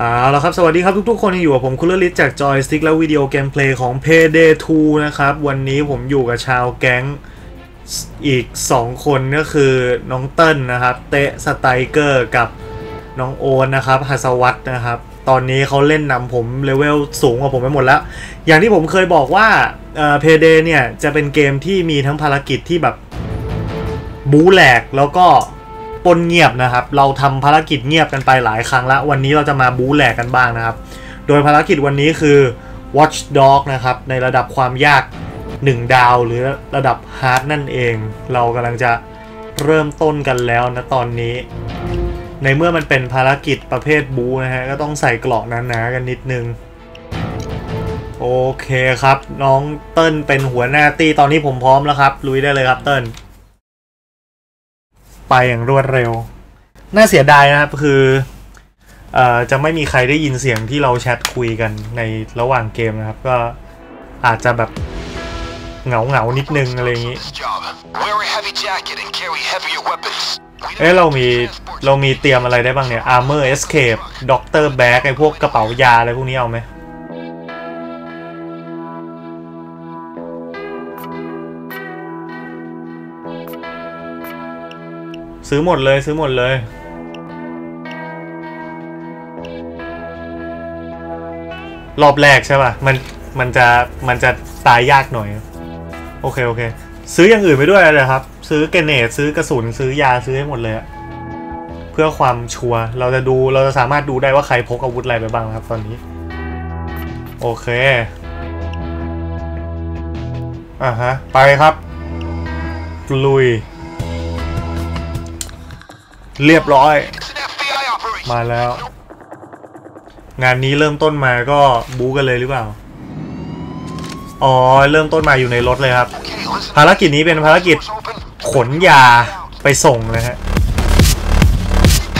เอาละครับ สวัสดีครับทุกๆ คนที่อยู่กับผมคุณเลลิศจากจอยสติ๊กและวิดีโอเกมเพลย์ของ Payday 2 นะครับ วันนี้ผมอยู่กับชาวแก๊งอีก 2 คนก็คือน้องเติ้ลนะครับ เตะสไตรเกอร์กับน้องโอนนะครับฮัสวัตนะครับ ตอนนี้เขาเล่นนำผมเลเวลสูงกว่าผมไปหมดแล้ว อย่างที่ผมเคยบอกว่าเอ่อ Payday เนี่ย จะเป็นเกมที่มีทั้งภารกิจที่แบบบูแหลกแล้วก็ ปนเงียบนะครับ เราทำภารกิจเงียบกันไปหลายครั้งแล้ววันนี้เราจะมาบูแหลกกันบ้างนะครับ โดยภารกิจวันนี้คือ Watch Dog นะครับ ในระดับความยาก 1 ดาวหรือระดับฮาร์ดนั่นเอง เรากำลังจะเริ่มต้นกันแล้วนะตอนนี้ ในเมื่อมันเป็นภารกิจประเภทบูนะฮะ ก็ต้องใส่เกราะหนาๆกันนิดนึง โอเคครับ น้องเติ้ลเป็นหัวหน้าตีตอนนี้ผมพร้อมแล้วครับ ลุยได้เลยครับเติ้ล ไปอย่างรวดเร็ว น่าเสียดายนะครับคือเอ่อจะไม่มีใครได้ยินเสียงที่เราแชทคุยกันในระหว่างเกมนะครับ ก็อาจจะแบบเหงาเหงานิดนึงอะไรอย่างนี้ เอ้เรามีเรามีเตรียมอะไรได้บ้างเนี่ย armor escape doctor bag ไอ้พวกกระเป๋ายาอะไรพวกนี้เอาไหม ซื้อหมดเลยซื้อหมดเลยรอบแรกใช่ป่ะ มัน มันจะ มันจะตายยากหน่อย โอเค โอเค ซื้ออย่างอื่นไปด้วยเลยครับ ซื้อเกเนตซื้อกระสุน ซื้อยา ซื้อให้หมดเลยอะเพื่อความชัวร์ เราจะดู เราจะสามารถดูได้ว่าใครพกอาวุธอะไรไปบ้างนะครับตอนนี้ โอเค อะฮะ ไปครับ ลุย เรียบร้อย It's an FBI operation. มาแล้ว งานนี้เริ่มต้นมาก็บู๊กันเลยหรือเปล่า อ๋อ เริ่มต้นมาอยู่ในรถเลยครับ Okay, listen. ภารกิจนี้เป็นภารกิจ Doors open. ขนยาไปส่งนะฮะ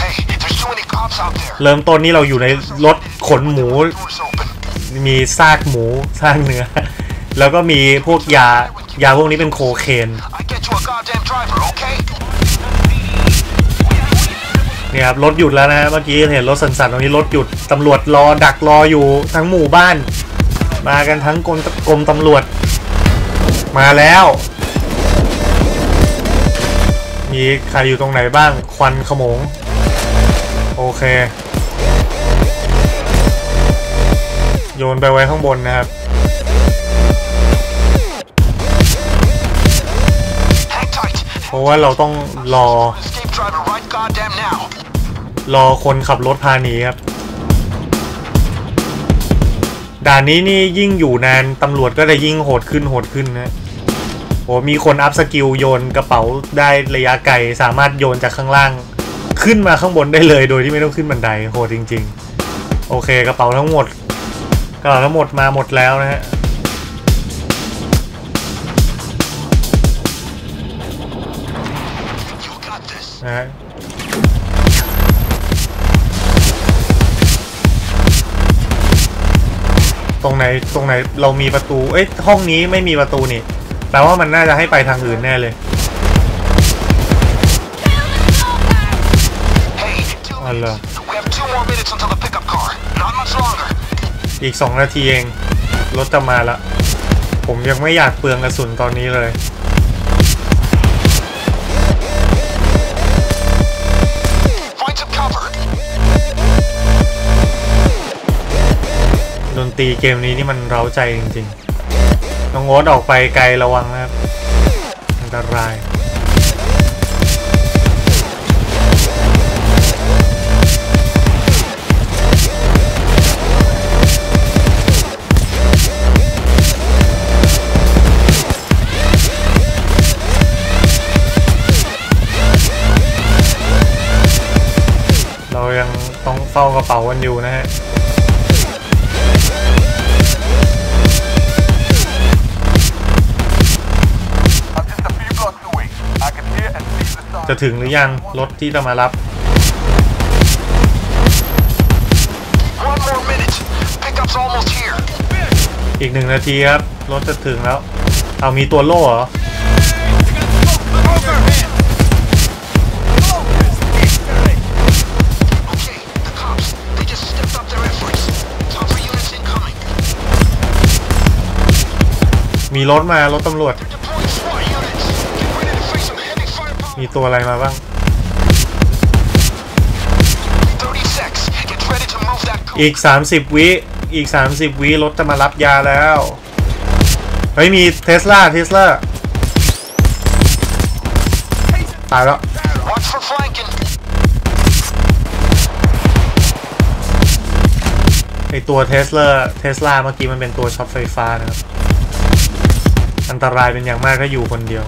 Hey, there's too many cops out there. เริ่มต้นนี่เราอยู่ในรถขนหมู Doors open. มีซากหมูซากเนื้อ แล้วก็มีพวกยายาพวกนี้เป็นโคเคน เนี่ยครับรถหยุดแล้วนะเมื่อกี้เห็นรถสันๆตรงนี้รถหยุดตำรวจรอดักรออยู่ทั้งหมู่บ้าน มากันทั้งกรมกรมตำรวจ มาแล้ว มีใครอยู่ตรงไหนบ้างควันขโมง โอเค โยนไปไว้ข้างบนนะครับเพราะว่าเราต้องรอ รอคนขับรถพาหนีครับ ด่านนี้นี่ยิ่งอยู่นานตำรวจก็จะยิ่งโหดขึ้นโหดขึ้นนะโอ้มีคนอัพสกิลโยนกระเป๋าได้ระยะไกลสามารถโยนจากข้างล่าง ขึ้นมาข้างบนได้เลยโดยที่ไม่ต้องขึ้นบันไดโหดจริง ๆ โอเคกระเป๋าทั้งหมดกระเป๋าทั้งหมดมาหมดแล้วนะฮะนะ ตรงไหนตรงไหนเรามีประตู เอ้ยห้องนี้ไม่มีประตูนี่แปลว่ามันน่าจะให้ไปทางอื่นแน่เลย Hey, two Oh, no. minutes. We have two more minutes until the pickup car. Not much longer. อีก 2 นาทีเอง รถจะมาละ ผมยังไม่อยากเปลืองกระสุนตอนนี้เลย ตีเกมนี้นี่มันเร้าใจจริงๆ น้องโอ๊ตออกไปไกลระวังนะครับ อันตรายเรายังต้องเฝ้ากระเป๋ากันอยู่นะฮะ จะถึงหรือยัง รถที่จะมารับอีกหนึ่งนาทีครับ รถจะถึงแล้ว เอามีตัวโล่เหรอ มีรถมา รถตำรวจ มีตัวอะไรมาบ้าง30 secs. Get ready to move that car. อีก 30 วิอีก 30 วิรถจะมารับยาแล้ว เฮ้ย มีเทสลาเทสลาตายแล้ว Watch for flanking. ไอตัวเทสลาเทสลาเมื่อกี้มันเป็นตัวช็อตไฟฟ้านะครับ อันตรายเป็นอย่างมากถ้าอยู่คนเดียว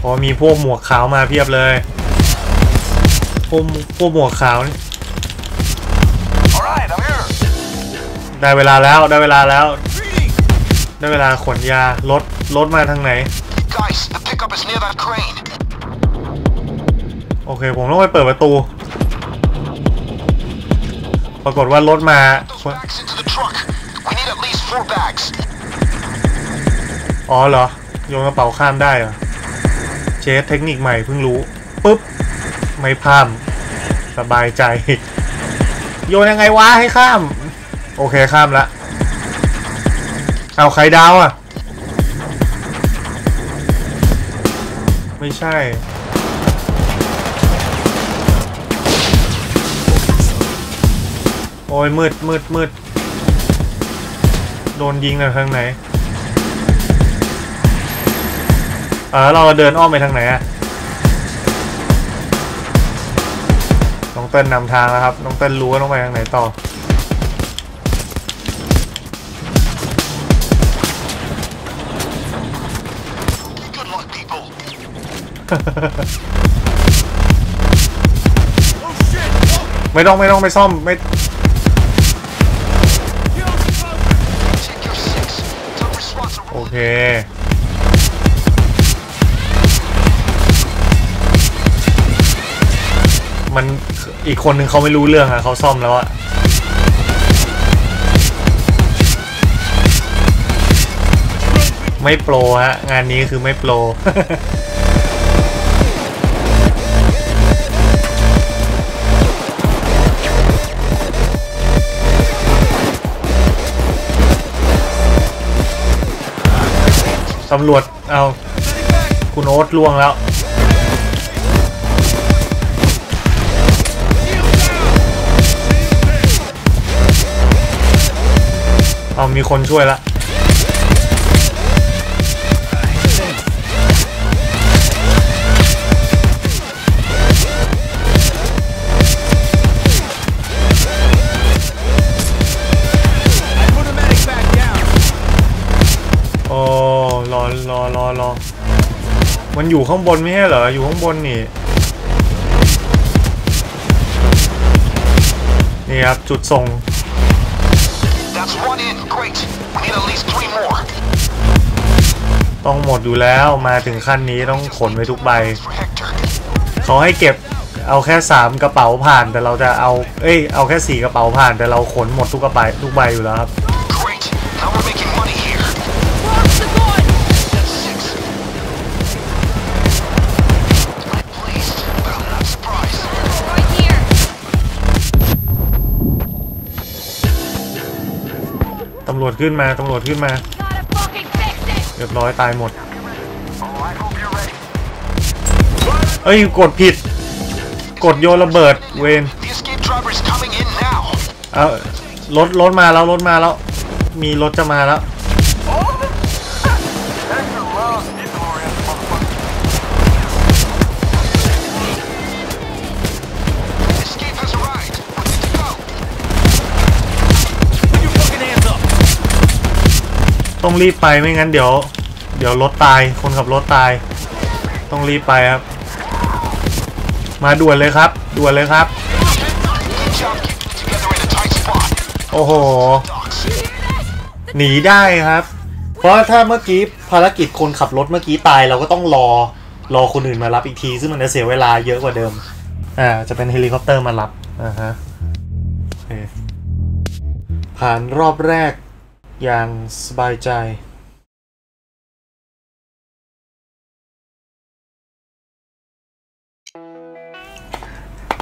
พราะมีพวกหมวกขาวมาเพียบเลยพวกพวกหมวกขาวนี่ right, ได้เวลาแล้วได้เวลาแล้ว ได้เวลาขนยารถรถมาทางไหน Guys, โอเค ผมต้องไปเปิดประตู ปรากฏว่ารถมา อ๋อเหรอโยนกระเป๋าข้ามได้เหรอ เชฟเทคนิคใหม่เพิ่งรู้ปุ๊บ ไม่พามสบายใจ โยนยังไงวะให้ข้าม โอเคข้ามละ เอาใครดาวอะ ไม่ใช่โอ้ยมืดมืดมืดโดนยิงจากทางไหน ออเราเดินอ้อมไปทางไหนอะน้องเต้นนำทางแล้วครับ น้องเต้นรู้ว่าต้องไปทางไหนต่อ Good luck, people. ไม่ต้องไม่ต้องไปซ่อมไม่ Check your six. Top response โอเค มันอีกคนนึงเขาไม่รู้เรื่องอะเขาซ่อมแล้วอะไม่โปรฮะ งานนี้คือไม่โปรตำรวจ เอา คุณโอ๊ตล่วงแล้ว มีคนช่วยละโอ้รอรอรอรอมันอยู่ข้างบนไม่ใช่เหรอ อยู่ข้างบนนี่ นี่ครับ จุดส่ง That's one in. Great. We need at least three more. ต้องหมดอยู่แล้วมาถึงขั้นนี้ต้องขนไปทุกใบ For Hector. เขาให้เก็บเอาแค่สามกระเป๋าผ่านแต่เราจะเอา เอ้ยเอาแค่สี่กระเป๋าผ่านแต่เราขนหมดทุกกระใบทุกใบอยู่แล้วครับ ขึ้นมาตำรวจขึ้นมา Gotta fucking fix it. เรียบร้อยตายหมด Oh, I hope you're ready. เอ้ยกดผิด กดโยนระเบิดเวน The escape driver is coming in now. เอารถรถมาแล้วรถมาแล้ว มีรถจะมาแล้ว ต้องรีบไปไม่งั้นเดี๋ยว เดี๋ยวรถตาย คนขับรถตาย ต้องรีบไปครับ มาด่วนเลยครับ ด่วนเลยครับ โอ้โห หนีได้ครับ เพราะถ้าเมื่อกี้ภารกิจคนขับรถเมื่อกี้ตายเราก็ต้องรอ รอคนอื่นมารับอีกที ซึ่งมันจะเสียเวลาเยอะกว่าเดิม อ่า จะเป็นเฮลิคอปเตอร์มารับ อ่าฮะโอเคผ่านรอบแรก อย่างสบายใจ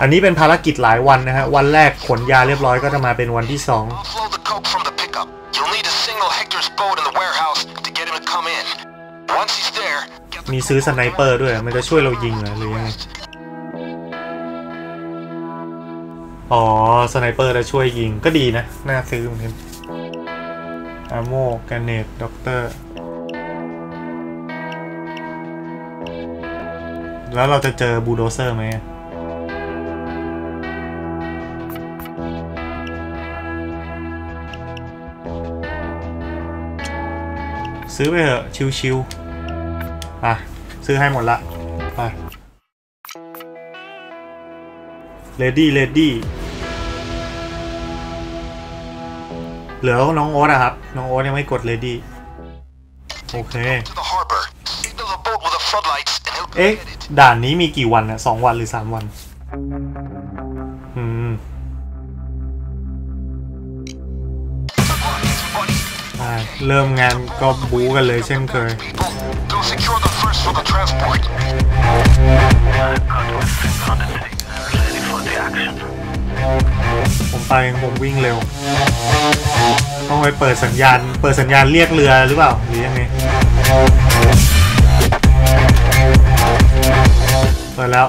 อันนี้เป็นภารกิจหลายวันนะฮะ วันแรกขนยาเรียบร้อยก็จะมาเป็นวันที่สอง Offload the coke from the pickup. You'll need to signal Hector's boat in the warehouse to get him to Once he's there, get the มีซื้อสไนเปอร์ด้วย มันจะช่วยเรายิงเหรอหรือยังไง อ๋อ สไนเปอร์จะช่วยยิงก็ดีนะ น่าซื้อเหมือนกัน อาโมแกนเนตด็อกเตอร์ แล้วเราจะเจอบูโดเซอร์ไหมซื้อไปเถอะ ชิวๆไปซื้อให้หมดละ ไปเลดี้เลดี้ เหลือน้องโอ๊ตอะครับ น้องโอ๊ตยังไม่กดเลยดี โอเค เอ๊ะ ด่านนี้มีกี่วันอะสองวันหรือสามวัน อืมเริ่มงานก็บู๊กันเลยเช่นเคย go ผมไปผมวิ่งเร็ว ต้องไปเปิดสัญญาณ เปิดสัญญาณเรียกเรือหรือเปล่า หรือยังไง เปิดแล้ว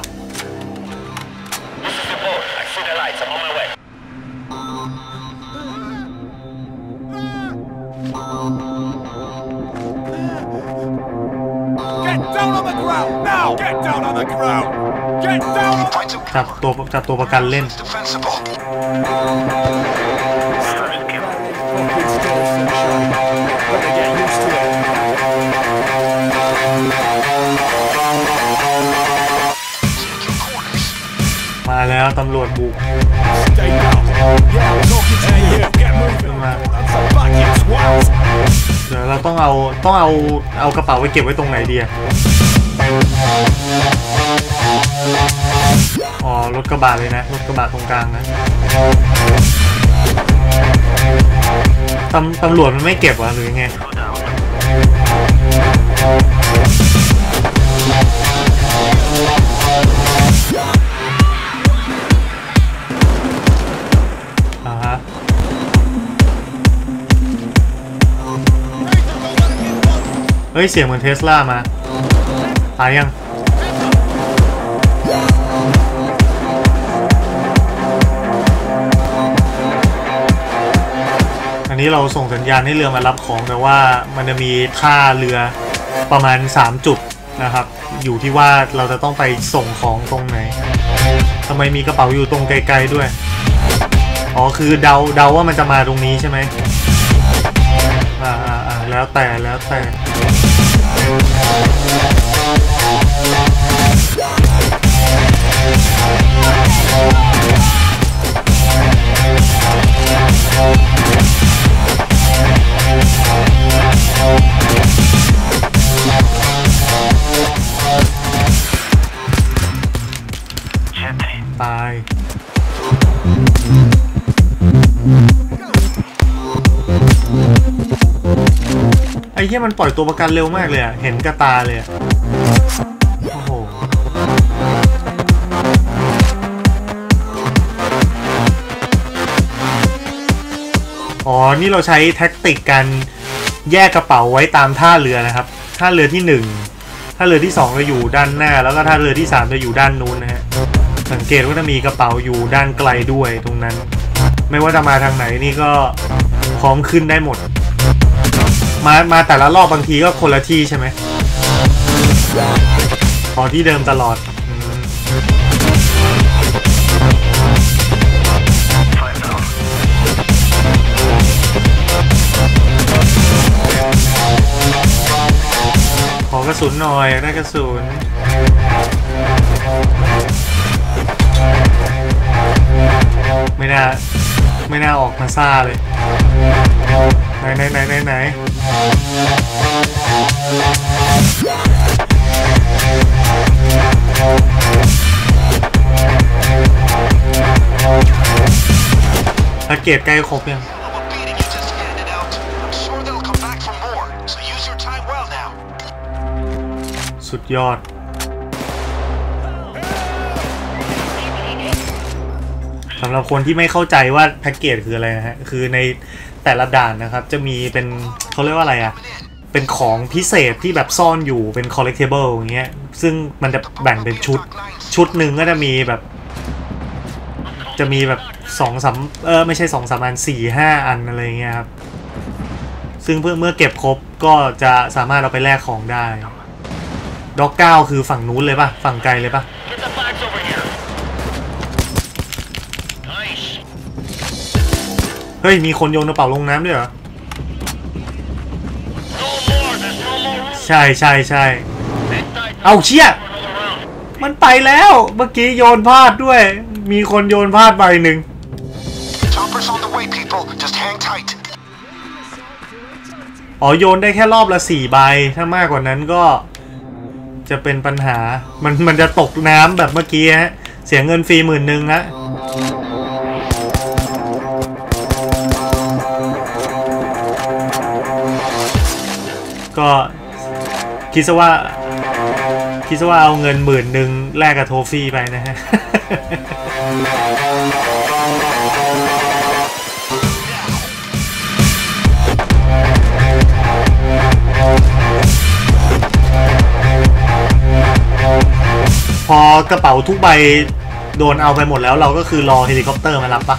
Oh. จับตัวจับตัวประกันเล่น มาแล้วตำรวจบุกเดี๋ยวเราต้องเอาต้องเอาเอากระเป๋าไปเก็บไว้ตรงไหนดีอะ ถกระบะเลยนะ รถกระบะตรงกลางนะตำตำรวจมันไม่เก็บวะหรือยังไงอ่าฮะเฮ้ย เสียงเหมือนเทสลามา ตายยัง นี้เราส่งสัญญาณให้เรือมารับของแต่ว่ามันจะมีท่าเรือประมาณ 3 จุดนะครับ อยู่ที่ว่าเราจะต้องไปส่งของตรงไหนทำไมมีกระเป๋าอยู่ตรงไกลๆด้วย อ๋อคือเดาเดาว่ามันจะมาตรงนี้ใช่ไหมอ่าอ่าอ่าแล้วแต่แล้วแต่ Jetty. ตายไอ้เหี้ยมันปล่อยตัวประกันเร็วมากเลยอะเห็นกระตาเลยอะโอ้โหอ๋อ นี่เราใช้แท็กติกการ แยกกระเป๋าไว้ตามท่าเรือนะครับ ท่าเรือที่หนึ่งท่าเรือที่สองจะอยู่ด้านหน้า แล้วก็ท่าเรือที่สามจะอยู่ด้านนู้นนะฮะ สังเกตว่าจะมีกระเป๋าอยู่ด้านไกลด้วยตรงนั้น ไม่ว่าจะมาทางไหนนี่ก็พร้อมขึ้นได้หมด มามาแต่ละรอบบางทีก็คนละที่ใช่ไหมพอที่เดิมตลอด กระสุนหน่อยอยากได้กระสุนไม่น่าไม่น่าออกมาซ่าเลย ไหนไหนไหนไหนไหนแพ็กเกจใกล้ครบยัง สุดยอด สำหรับคนที่ไม่เข้าใจว่าแพ็กเกจคืออะไรนะฮะ คือในแต่ละด่านนะครับ จะมีเป็นเขาเรียกว่าอะไรอะเป็นของพิเศษที่แบบซ่อนอยู่เป็น collectible อย่างเงี้ย ซึ่งมันจะแบ่งเป็นชุด ชุดหนึ่งก็จะมีแบบ จะมีแบบสองสามเออไม่ใช่สองสามอันสี่ห้าอันอะไรเงี้ยครับ ซึ่งเพื่อเมื่อเก็บครบก็จะสามารถเอาไปแลกของได้ ด็อกเก้าคือฝั่งนู้นเลยปะฝั่งไกลเลยปะ Get the flags over here. Nice. เฮ้ย มีคนโยนกระเป๋าลงน้ำด้วยเหรอ No more. There's no more room. ใช่ใช่ใช่ Hang tight เอาเชี่ย for another round. มันไปแล้ว เมื่อกี้โยนพลาดด้วย มีคนโยนพลาดใบหนึ่ง Chopper's on the way, people. Just hang tight. อ๋อโยนได้แค่รอบละสี่ใบ ถ้ามากกว่านั้นก็ จะเป็นปัญหา มันมันจะตกน้ำแบบเมื่อกี้ฮะ เสียเงินฟรีหมื่นหนึ่งละก็คิดซะว่าคิดซะว่าเอาเงินหมื่นหนึ่งแลกกับโทฟี่ไปนะฮะ พอกระเป๋าทุกใบโดนเอาไปหมดแล้วเราก็คือรอเฮลิคอปเตอร์มารับปะ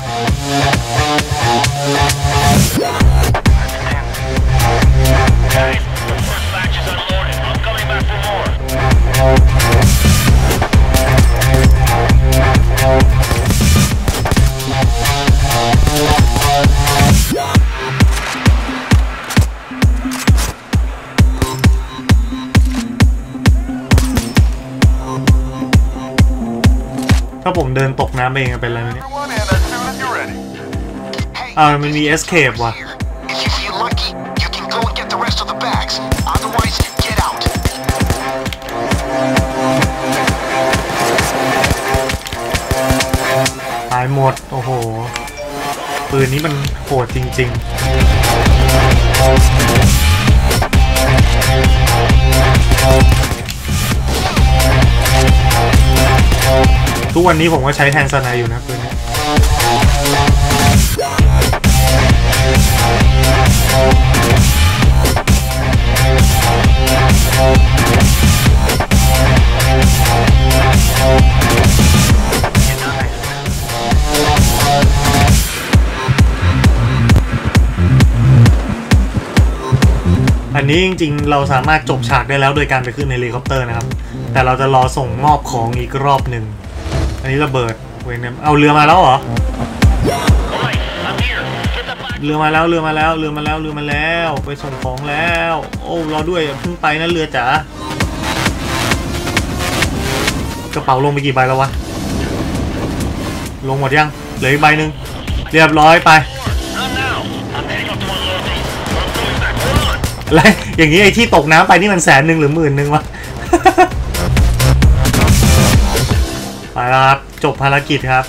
อ่ามันมี escape ว่ะ here. If you feel lucky, you can go and get the rest of the bags. Otherwise, get out. ตายหมด โอ้โห ปืนนี้มันโหดจริง ๆทุกวันนี้ผมก็ใช้แทนสไนอยู่นะปืนนี้ อันนี้จริงๆ เราสามารถจบฉากได้แล้วโดยการไปขึ้นในเฮลิคอปเตอร์นะครับ แต่เราจะรอส่งมอบของอีกรอบหนึ่ง อันนี้ระเบิดเวยเนี่ยเอาเรือมาแล้วเหรอ เรือมาแล้วเรือมาแล้วเรือมาแล้วเรือมาแล้ว ไปส่งของแล้ว โอ้รอด้วยเพิ่งไปนะเรือจ๋ากระเป๋าลงไปกี่ใบแล้ววะลงหมดยังเหลืออีกใบหนึ่งเรียบร้อยไป Not now. I'm heading up to unload these. But I'm coming back. Hold on. อะไรอย่างนี้ไอ้ที่ตกน้ำไปนี่มันแสนหนึ่งหรือหมื่นหนึ่งวะไปแล้วครับจบภารกิจครับ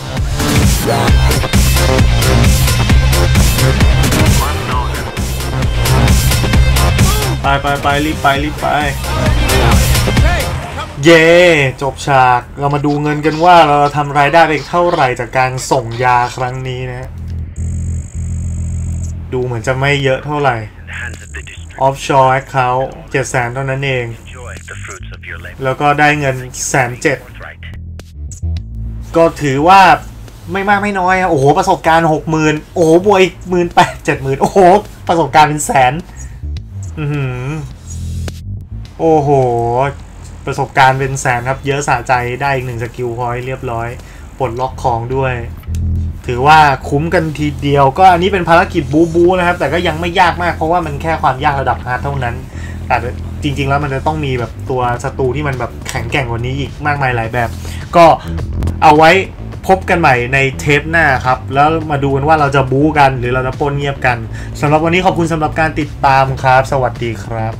ไปไปไปรีบไปรีบไป เย่จบฉากเรามาดูเงินกันว่าเราทำรายได้ไปเท่าไหร่จากการส่งยาครั้งนี้นะ ดูเหมือนจะไม่เยอะเท่าไหร่ In the hands of the district. offshore account 7 0 0 0 0เท่านั้นเอง แล้วก็ได้เงินแสนเจ็ดก็ถือว่าไม่มากไม่น้อยอะโอ้โห ประสบการณ์หกหมื่นโอ้โหบวกอีกหมื่นแปดเจ็ดหมื่นโอ้โห ประสบการณ์เป็นแสน อือหือโอ้โห ประสบการณ์เป็นแสนครับ เยอะสะใจได้อีกหนึ่งสกิลพอยต์เรียบร้อย ปลดล็อกของด้วย ถือว่าคุ้มกันทีเดียว ก็อันนี้เป็นภารกิจบูบูนะครับ แต่ก็ยังไม่ยากมากเพราะว่ามันแค่ความยากระดับฮาร์ดเท่านั้น แต่จริง ๆ แล้วมันจะต้องมีแบบตัวศัตรูที่มันแบบแข็งแกร่งกว่านี้อีกมากมายหลายแบบ ก็เอาไว้ พบกันใหม่ในเทปหน้าครับ แล้วมาดูกันว่าเราจะบู๊กันหรือเราจะปนเงียบกันสำหรับวันนี้ขอบคุณสำหรับการติดตามครับ สวัสดีครับ